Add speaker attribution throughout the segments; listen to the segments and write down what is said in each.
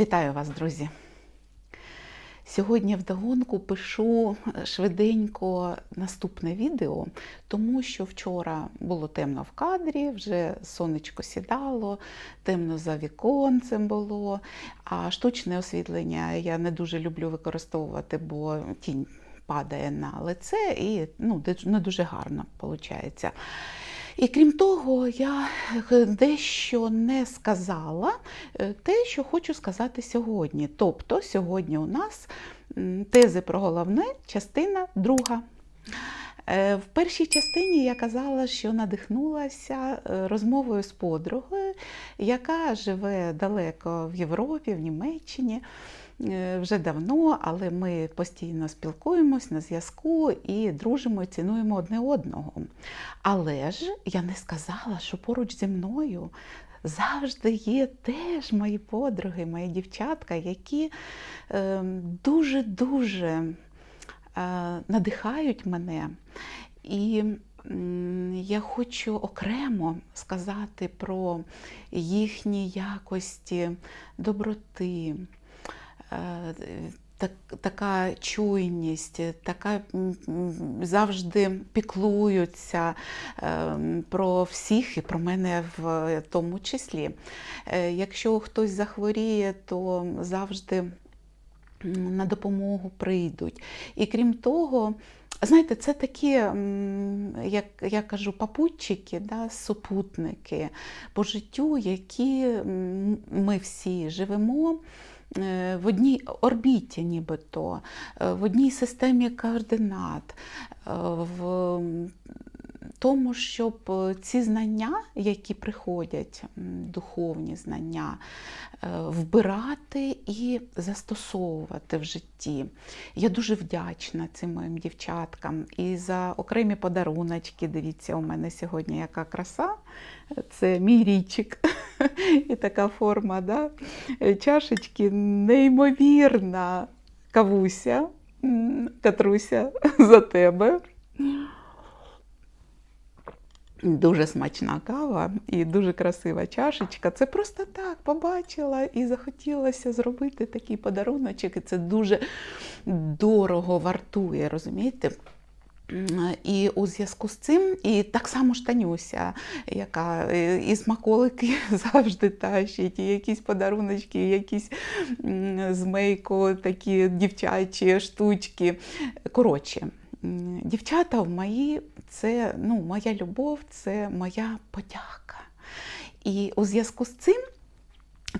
Speaker 1: Вітаю вас, друзі! Сьогодні вдогонку пишу швиденько наступне відео, тому що вчора було темно в кадрі, вже сонечко сідало, темно за віконцем було, а штучне освітлення я не дуже люблю використовувати, бо тінь падає на лице і ну, не дуже гарно виходить. І крім того, я дещо не сказала е, те, що хочу сказати сьогодні. Тобто, сьогодні у нас тези про головне, частина друга. Е, В першій частині я казала, що надихнулася е, розмовою з подругою, яка живе далеко в Європі, в Німеччині. е, Вже давно, але ми постійно спілкуємось на зв'язку і дружимо, і цінуємо одне одного. Але ж я не сказала, що поруч зі мною завжди є теж мої подруги, мої дівчатка, які е, дуже-дуже е, надихають мене. І я хочу окремо сказати про їхні якості доброти. е, така чуйність, така завжди піклуються е, про всіх і про мене в тому числі. Е, Якщо хтось захворіє, то завжди на допомогу прийдуть. І крім того, знаєте, це такі, як я кажу, попутчики, да, супутники по життю, які ми всі живемо е, в одній орбіті, нібито, е, в одній системі координат, е, в тому, щоб е, ці знання, які приходять, духовні знання, е, вбирати і застосовувати в житті. Я дуже вдячна цим моїм дівчаткам і за окремі подаруночки. Дивіться, у мене сьогодні яка краса. Це мій річик. І така форма, да? Чашечки неймовірна кавуся, Катруся, за тебе. Дуже смачна кава і дуже красива чашечка. Це просто так побачила і захотілося зробити такий подаруночок. І це дуже дорого вартує, розумієте? І у зв'язку з цим, і так само ж Танюся, яка е, і смаколики завжди тащить, і якісь подаруночки, і якісь м, з мейку такі дівчачі штучки. Коротше, дівчата в мої це ну, моя любов, це моя подяка. І у зв'язку з цим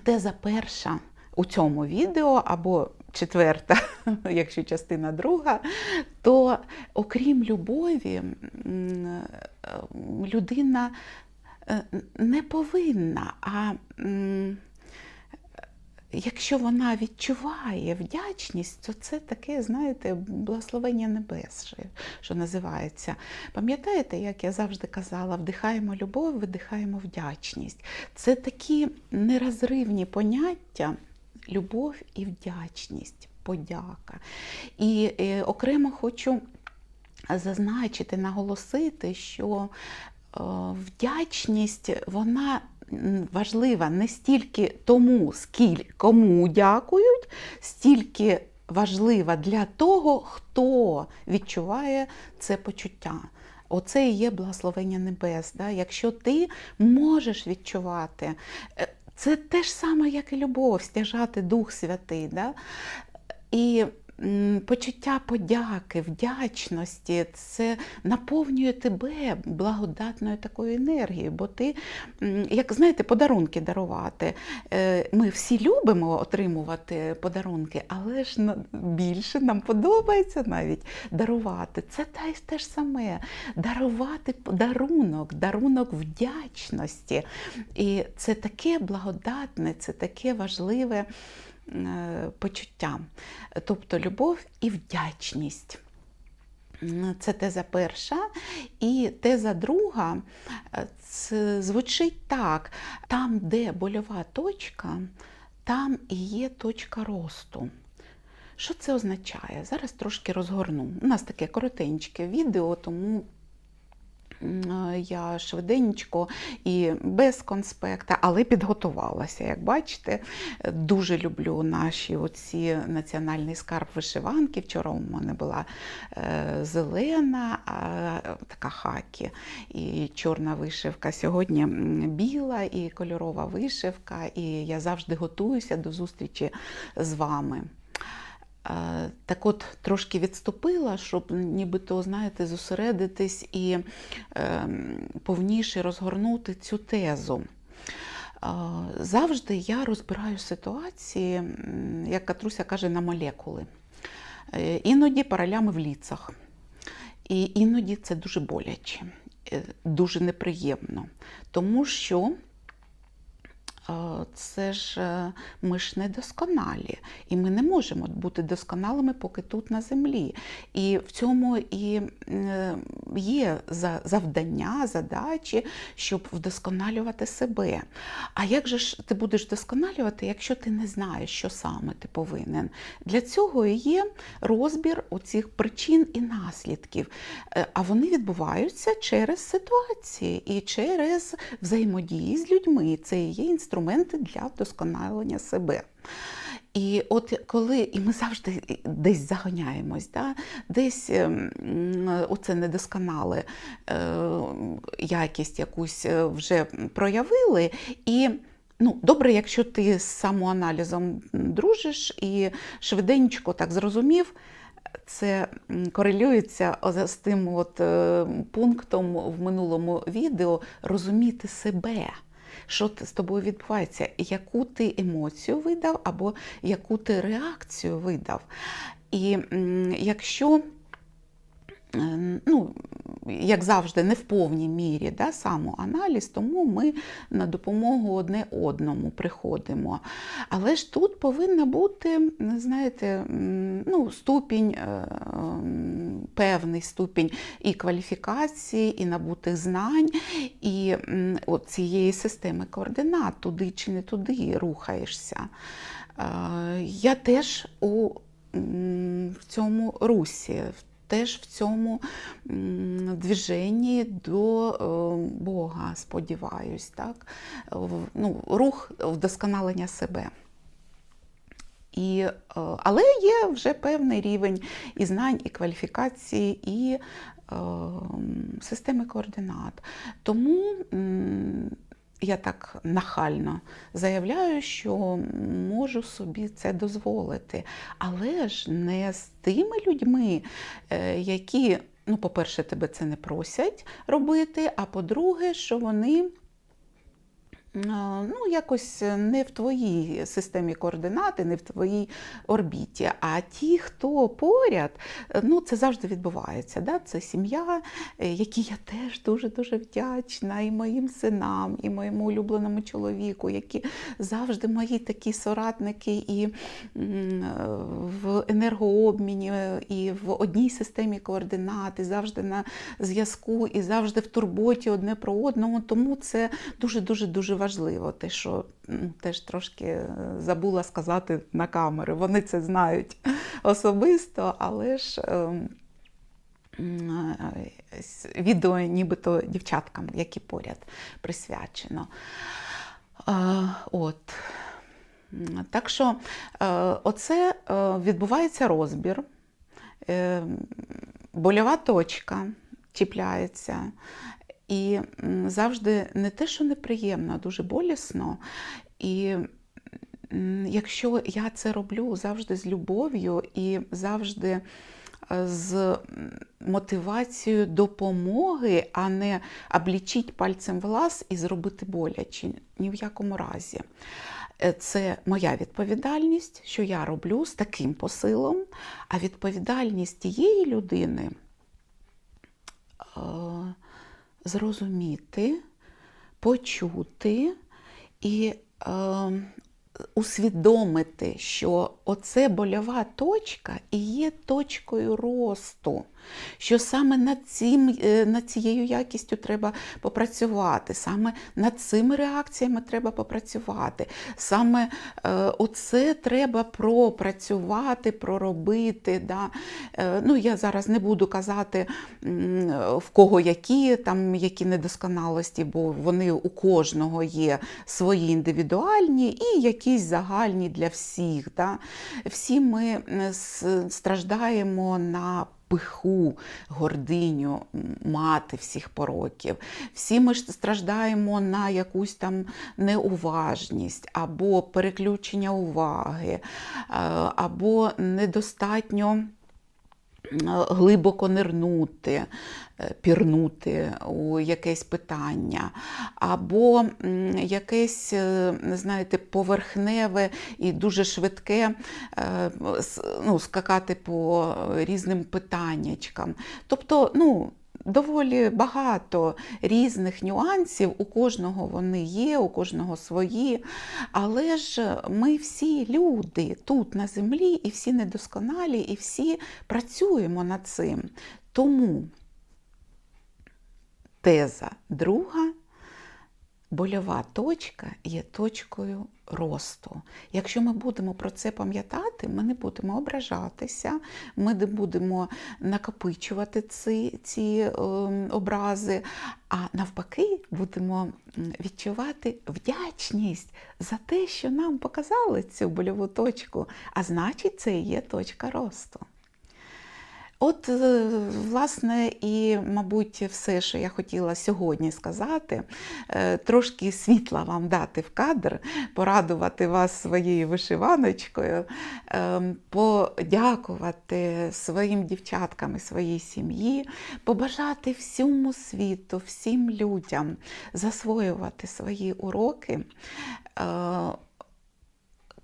Speaker 1: теза перша у цьому відео або четверта, якщо частина друга, то окрім любові, е, людина е, не повинна, а якщо вона відчуває вдячність, то це таке, знаєте, благословення небес, що- називається. Пам'ятаєте, як я завжди казала, вдихаємо любов, видихаємо вдячність. Це такі нерозривні поняття любов і вдячність, подяка. І е, окремо хочу зазначити, наголосити, що е, вдячність вона важлива не стільки тому, скільки кому дякують, стільки важлива для того, хто відчуває це почуття. Оце і є благословення небес. Да? Якщо ти можеш відчувати, е, це те ж саме, як і любов, стяжати Дух Святий. Да? І почуття подяки, вдячності, це наповнює тебе благодатною такою енергією, бо ти, як знаєте, подарунки дарувати. Е, Ми всі любимо отримувати подарунки, але ж більше нам подобається навіть дарувати. Це те ж саме. Дарувати подарунок, дарунок вдячності. І це таке благодатне, це таке важливе е, почуття. Тобто любов і вдячність. Це теза перша. І теза друга е, це звучить так: там, де больова точка, там і є точка росту. Що це означає? Зараз трошки розгорну. У нас таке коротеньке відео, тому я швиденько і без конспекта, але підготувалася. Як бачите, дуже люблю наші оці національний скарб вишиванки. Вчора у мене була е, зелена, така хакі і чорна вишивка. Сьогодні біла і кольорова вишивка, і я завжди готуюся до зустрічі з вами. Так от трошки відступила, щоб нібито, знаєте, зосередитись і е, повніше розгорнути цю тезу. Завжди я розбираю ситуації, як Катруся каже, на молекули. Е, Іноді паралями в ліцах. І іноді це дуже боляче, е, дуже неприємно. Тому що це ж е, ми ж не досконалі, і ми не можемо бути досконалими, поки тут на землі. І в цьому і е, є завдання, задачі, щоб вдосконалювати себе. А як же ж ти будеш вдосконалювати, якщо ти не знаєш, що саме ти повинен? Для цього і є розбір оцих причин і наслідків. Е, А вони відбуваються через ситуації і через взаємодії з людьми. Це є інструменти для вдосконалення себе. І от коли і ми завжди десь заганяємось, да? десь ем, оце недосконале е, якість якусь е, вже проявили. І ну, добре, якщо ти з самоаналізом дружиш і швиденько так зрозумів, це корелюється з тим от, е, пунктом в минулому відео розуміти себе. Що з тобою відбувається, яку ти емоцію видав, або яку ти реакцію видав. І якщо Е, ну, як завжди, не в повній мірі да, самоаналіз, тому ми на допомогу одне одному приходимо. Але ж тут повинна бути, знаєте, ну, ступінь, е, певний ступінь і кваліфікації, і набутих знань, і от цієї системи координат, туди чи не туди рухаєшся. Е, Я теж у в цьому русі, теж в цьому движенні до е, Бога, сподіваюсь, так? Ну, рух вдосконалення себе. І, е, але є вже певний рівень і знань, і кваліфікації, і е, системи координат. Тому я так нахально заявляю, що можу собі це дозволити. Але ж не з тими людьми, е, які, ну, по-перше, тебе це не просять робити, а по-друге, що вони. Е, Ну, якось не в твоїй системі координати, не в твоїй орбіті. А ті, хто поряд, е, ну це завжди відбувається. Да? Це сім'я, е, якій я теж дуже-дуже вдячна, і моїм синам, і моєму улюбленому чоловіку, які завжди мої такі соратники і е, в енергообміні, е, і в одній системі координат, і завжди на зв'язку, і завжди в турботі одне про одного. Тому це дуже-дуже дуже важливо. Те, що теж трошки е, забула сказати на камери. Вони це знають особисто, але ж. ем, Відео нібито дівчаткам, які поряд присвячено. Е, От. Так що е, оце відбувається розбір, е, больова точка чіпляється. І завжди не те, що неприємно, а дуже болісно. І якщо я це роблю завжди з любов'ю і завжди е, з мотивацією допомоги, а не облічить пальцем в лаз і зробити боляче. Ні в якому разі. Е, Це моя відповідальність, що я роблю з таким посилом, а відповідальність тієї людини е, зрозуміти, почути і е, усвідомити, що оце больова точка і є точкою росту. Що саме над, цим, е, над цією якістю треба попрацювати, саме над цими реакціями треба попрацювати, саме е, оце треба пропрацювати, проробити. Да? Е, ну, я зараз не буду казати, в кого які, там, які недосконалості, бо вони у кожного є свої індивідуальні і якісь загальні для всіх. Да? Всі ми страждаємо на пиху, гординю, мати всіх пороків. Всі ми ж страждаємо на якусь там неуважність або переключення уваги, або недостатньо глибоко нирнути, е, пірнути у якесь питання, або якесь, е, знаєте, поверхневе і дуже швидке е, ну, скакати по різним питаннячкам. Тобто, ну, Доволі багато різних нюансів, у кожного вони є, у кожного свої. Але ж ми всі люди тут на землі, і всі недосконалі, і всі працюємо над цим. Тому теза друга больова точка є точкою росту. Якщо ми будемо про це пам'ятати, ми не будемо ображатися, ми не будемо накопичувати ці, ці ем, образи, а навпаки, будемо відчувати вдячність за те, що нам показали цю больову точку, а значить, це є точка росту. От, е, власне, і, мабуть, все, що я хотіла сьогодні сказати, Е, трошки світла вам дати в кадр, порадувати вас своєю вишиваночкою, ем, подякувати своїм дівчаткам і своїй сім'ї, побажати всьому світу, всім людям засвоювати свої уроки.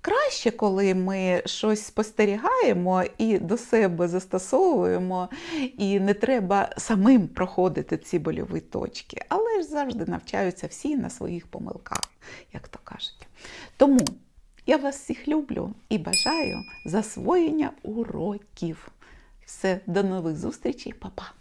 Speaker 1: Краще, коли ми щось спостерігаємо і до себе застосовуємо, і не треба самим проходити ці больові точки, але ж завжди навчаються всі на своїх помилках, як то кажуть. Тому я вас всіх люблю і бажаю засвоєння уроків. Все, до нових зустрічей, па-па!